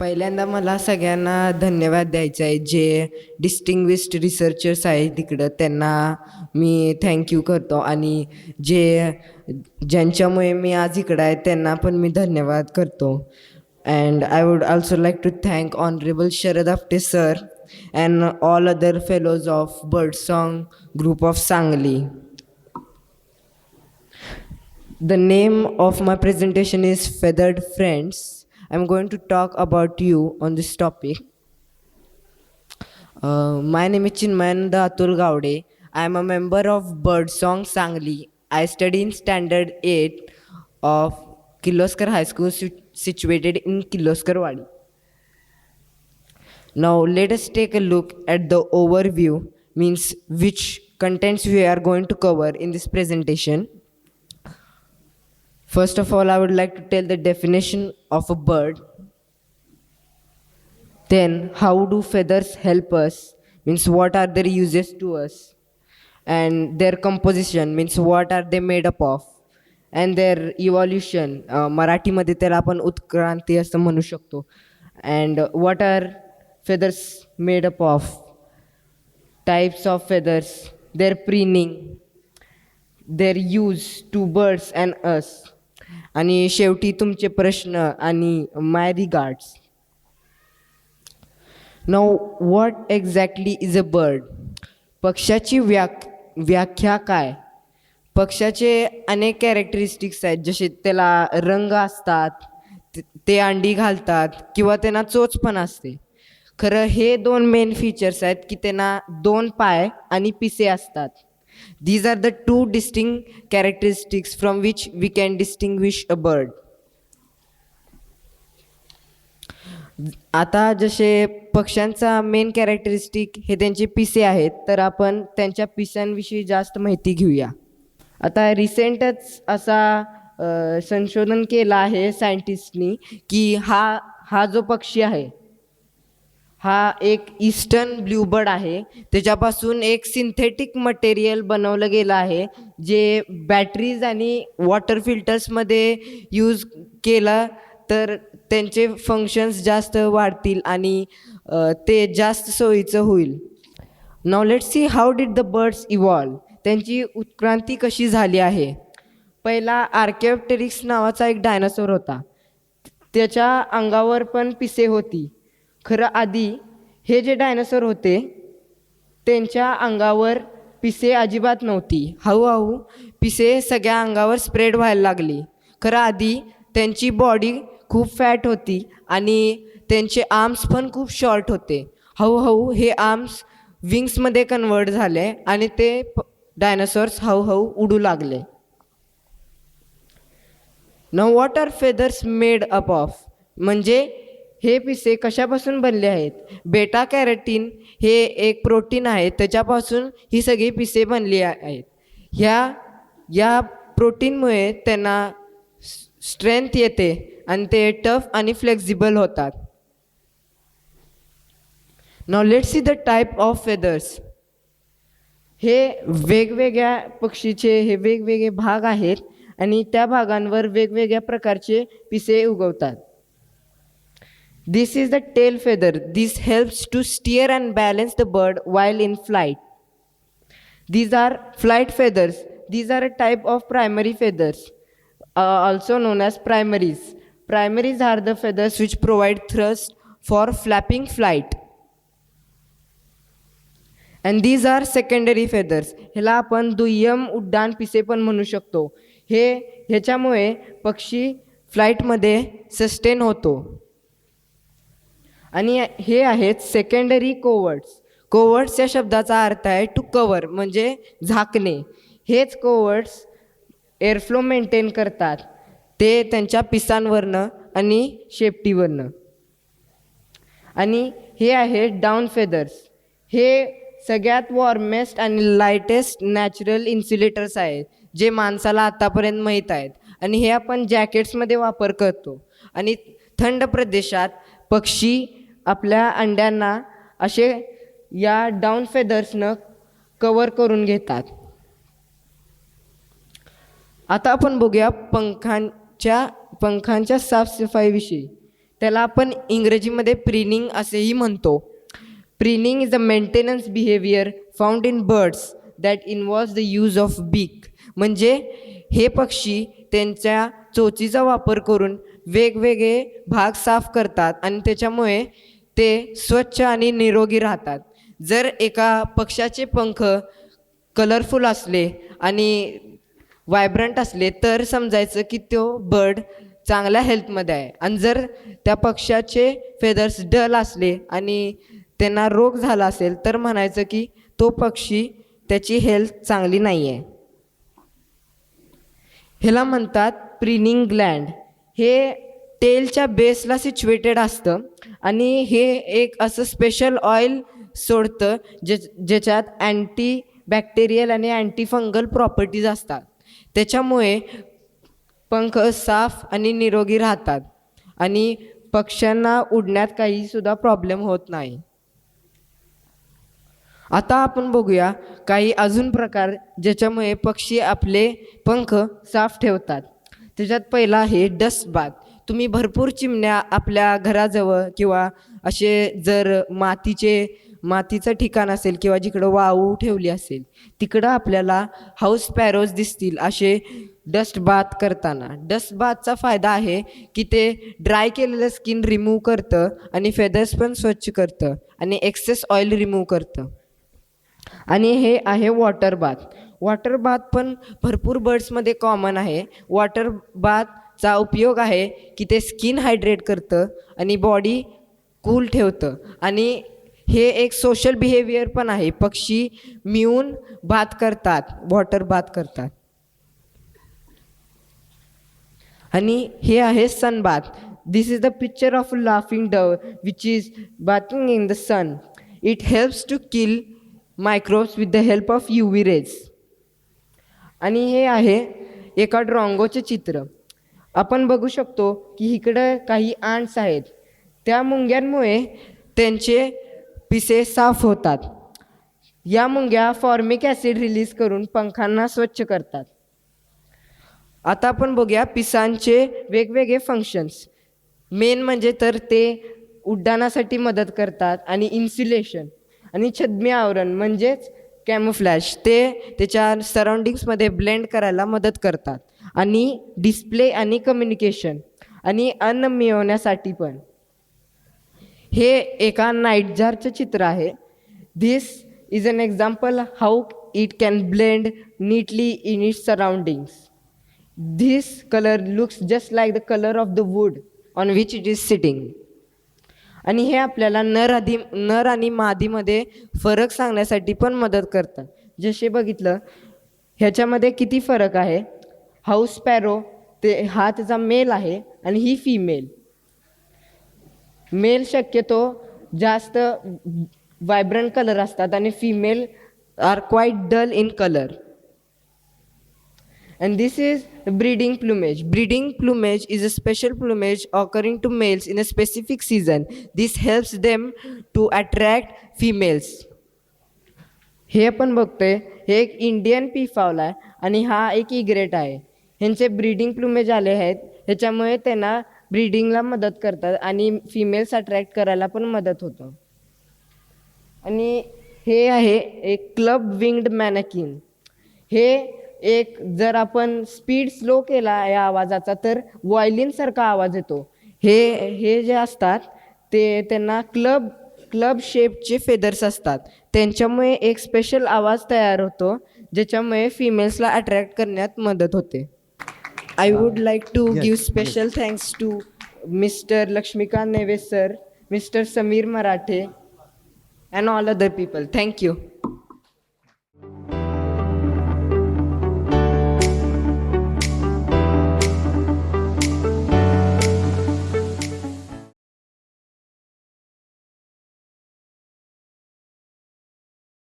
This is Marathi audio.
पहिल्यांदा मला सगळ्यांना धन्यवाद द्यायचा आहे. जे डिस्टिंग्विश्ड रिसर्चर्स आहेत तिकडं त्यांना मी थँक्यू करतो. आणि जे ज्यांच्यामुळे मी आज इकडं आहे त्यांना पण मी धन्यवाद करतो. And I would also like to thank honourable Sharad Apte sir and all other fellows of bird song group of Sangli the name of my presentation is feathered friends I'm going to talk about you on this topic. Uh, my name is Chinmayanda Atul Gowde. I am a member of Birdsong Sangli. I study in Standard 8 of Kiloskar High School situated in Kiloskar Wadi. Now let us take a look at the overview means which contents we are going to cover in this presentation. First of all, I would like to tell the definition of a bird. Then, how do feathers help us? Means, what are their uses to us? And their composition means, what are they made up of? And their evolution, अ, मराठीमध्ये त्याला आपण उत्क्रांती असं म्हणू शकतो. And what are feathers made up of? Types of feathers, their preening, their use to birds and us. आणि शेवटी तुमचे प्रश्न आणि my regards no what exactly is a bird पक्षाची व्याक व्याख्या काय? पक्षाचे अनेक कॅरेक्टरिस्टिक्स आहेत जसे त्याला रंग असतात ते- ते अंडी घालतात किंवा त्यांना चोच पण असते. खरं हे दोन मेन फीचर्स आहेत की त्यांना दोन पाय आणि पिसे असतात. These are the two distinct characteristics from which we can distinguish a bird. आता जसे पक्ष्यांचा मेन कॅरेक्टरिस्टिक हे त्यांचे पिसे आहेत तर आपण त्यांच्या पिसांविषयी जास्त माहिती घेऊया आता रिसेंटच असा संशोधन केलं आहे सायंटिस्टनी की हा हा जो पक्षी आहे हा एक ईस्टर्न ब्ल्यूबर्ड आहे. त्याच्यापासून एक सिंथेटिक मटेरियल बनवलं गेलं आहे जे बॅटरीज आणि वॉटर फिल्टर्समध्ये यूज केलं तर त्यांचे फंक्शन्स जास्त वाढतील आणि ते जास्त सोयीचं होईल. Now let see how did the birds evolve त्यांची उत्क्रांती कशी झाली आहे? पहिला आर्केप्टेरिक्स नावाचा एक डायनासोर होता. त्याच्या अंगावर पण पिसे होती. खरं आधी हे जे डायनासोर होते त्यांच्या अंगावर पिसे अजिबात नव्हती. हळूहळू पिसे सगळ्या अंगावर स्प्रेड व्हायला लागली. खरं आधी त्यांची बॉडी खूप फॅट होती आणि त्यांचे आर्म्स पण खूप शॉर्ट होते. हळूहळू हे आर्म्स विंग्समध्ये कन्वर्ट झाले आणि ते डायनासोर्स हळूहळू उडू लागले. न what are feathers made up of म्हणजे हे पिसे कशापासून बनले आहेत? बेटा कॅरेटीन हे एक प्रोटीन आहे त्याच्यापासून ही सगळी पिसे बनली आहेत. ह्या या प्रोटीनमुळे त्यांना स्ट्रेंथ येते आणि ते टफ आणि फ्लेक्झिबल होतात. Now let see the type of feathers हे वेगवेगळ्या पक्षीचे हे वेगवेगळे भाग आहेत आणि त्या भागांवर वेगवेगळ्या प्रकारचे पिसे उगवतात. This is the tail feather. This helps to steer and balance the bird while in flight. these are flight feathers these are a type of primary feathers uh, also known as primaries primaries are the feathers which provide thrust for flapping flight and these are secondary feathers ह्याला आपण दुय्यम उड्डाण पिसे पण म्हणू शकतो हे ह्याच्यामुळे पक्षी फ्लाईटमध्ये सस्टेन होतो आणि हे आहेत सेकंडरी कोवर्ड्स कोवर्ड्स या शब्दाचा अर्थ आहे टू कवर म्हणजे झाकणे. हेच कोवर्ड्स एअरफ्लो मेंटेन करतात. ते त्यांच्या पिसांवरनं आणि शेपटीवरनं. आणि हे आहे डाऊन फेदर्स हे सगळ्यात वॉर्मेस्ट आणि लाईटेस्ट नॅचरल इन्सुलेटर्स आहेत जे माणसाला आतापर्यंत माहीत आहेत. आणि हे आपण जॅकेट्समध्ये वापर करतो. आणि थंड प्रदेशात पक्षी आपल्या अंड्यांना असे या डाऊन फेदर्सनं कवर करून घेतात. आता आपण बघूया पंखांच्या पंखांच्या साफसफाईविषयी. त्याला आपण इंग्रजीमध्ये प्रिनिंग असेही म्हणतो. Preening is a maintenance behaviour found in birds that involves the use of beak म्हणजे हे पक्षी त्यांच्या चोचीचा वापर करून वेगवेगळे भाग साफ करतात आणि त्याच्यामुळे ते स्वच्छ आणि निरोगी राहतात. जर एका पक्षाचे पंख कलरफुल असले आणि वायब्रंट असले तर समजायचं की तो बर्ड चांगल्या हेल्थमध्ये आहे. आणि जर त्या पक्षाचे फेदर्स डल असले आणि त्यांना रोग झाला असेल तर म्हणायचं की तो पक्षी त्याची हेल्थ चांगली नाही आहे ह्याला म्हणतात प्रिनिंग ग्लँड हे तेलच्या बेसला सिच्युएटेड असतं. आणि हे एक असं स्पेशल ऑइल सोडतं जे ज्याच्यात अँटी बॅक्टेरियल आणि अँटी फंगल प्रॉपर्टीज असतात. त्याच्यामुळे पंख साफ आणि निरोगी राहतात. आणि पक्ष्यांना उडण्यात काहीसुद्धा प्रॉब्लेम होत नाही. आता आपण बघूया काही अजून प्रकार ज्याच्यामुळे पक्षी आपले पंख साफ ठेवतात. त्याच्यात पहिला आहे डस्ट बाथ तुम्ही भरपूर चिमण्या आपल्या घराजवळ किंवा असे जर मातीचे मातीचं ठिकाण असेल किंवा जिकडं वाळू ठेवली असेल तिकडं आपल्याला हाऊस पॅरोज दिसतील असे डस्ट बाथ करताना. डस्ट बाथचा फायदा आहे की ते ड्राय केलेलं स्किन रिमूव्ह करतं आणि फेदर्स पण स्वच्छ करतं आणि एक्सेस ऑइल रिमूव्ह करतं. आणि हे आहे वॉटर बाथ वॉटर बाथ पण भरपूर बर्ड्समध्ये कॉमन आहे. वॉटर चा उपयोग आहे की ते स्किन हायड्रेट करतं आणि बॉडी कूल ठेवतं. आणि हे एक सोशल बिहेवियर पण आहे. पक्षी मिळून बात करतात वॉटर बात करतात. आणि हे आहे sunbath this is the picture of laughing dove which is bathing in the sun it helps to kill microbes with the help of U rays आणि हे आहे एका ड्रॉंगोचे चित्र. आपण बघू शकतो की इकडं काही आंट्स आहेत. त्या मुंग्यांमुळे त्यांचे पिसे साफ होतात. या मुंग्या फॉर्मिक ॲसिड रिलीज करून पंखांना स्वच्छ करतात. आता आपण बघूया पिसांचे वेगवेगळे फंक्शन्स मेन म्हणजे तर ते उड्डाणासाठी मदत करतात आणि इन्सुलेशन आणि छद्मी आवरण म्हणजेच कॅमोफ्लॅश ते त्याच्या सराउंडिंग्समध्ये ब्लेंड करायला मदत करतात. आणि डिस्प्ले आणि कम्युनिकेशन आणि अन्न मिळवण्यासाठी पण. हे एका नाईटजारचं चित्र आहे. This is an example how it can blend neatly in it surroundings this colour looks just like the colour of the wood on which it is sitting आणि हे आपल्याला नर आधी नर आणि मादीमध्ये फरक सांगण्यासाठी पण मदत करतात जसे बघितलं ह्याच्यामध्ये किती फरक आहे? हाऊस पॅरो ते हा त्याचा मेल आहे आणि ही फीमेल मेल शक्यतो जास्त वायब्रंट कलर असतात आणि female are quite dull in colour and this is breeding plumage breeding plumage is a special plumage according to males in a specific season this helps them to attract females हे आपण बघतोय हे एक इंडियन पी फावला आहे आणि हा एक इग्रेट आहे. ह्यांचे ब्रीडिंग प्लुमेज आले आहेत. ह्याच्यामुळे त्यांना ब्रीडिंगला मदत करतात आणि फिमेल्स अट्रॅक्ट करायला पण मदत होतो. आणि हे आहे एक क्लब विंग्ड मॅनकिन हे एक जर आपण स्पीड स्लो केला या आवाजाचा तर व्हायलिनसारखा आवाज येतो. हे हे जे असतात ते त्यांना क्लब क्लब शेपचे फेदर्स असतात. त्यांच्यामुळे एक स्पेशल आवाज तयार होतो ज्याच्यामुळे फिमेल्सला अट्रॅक्ट करण्यात मदत होते. I uh, would like to yes, give special yes. thanks to Mr. Lakshmikant Neve sir, Mr. Samir Marathe, and all other people. Thank you.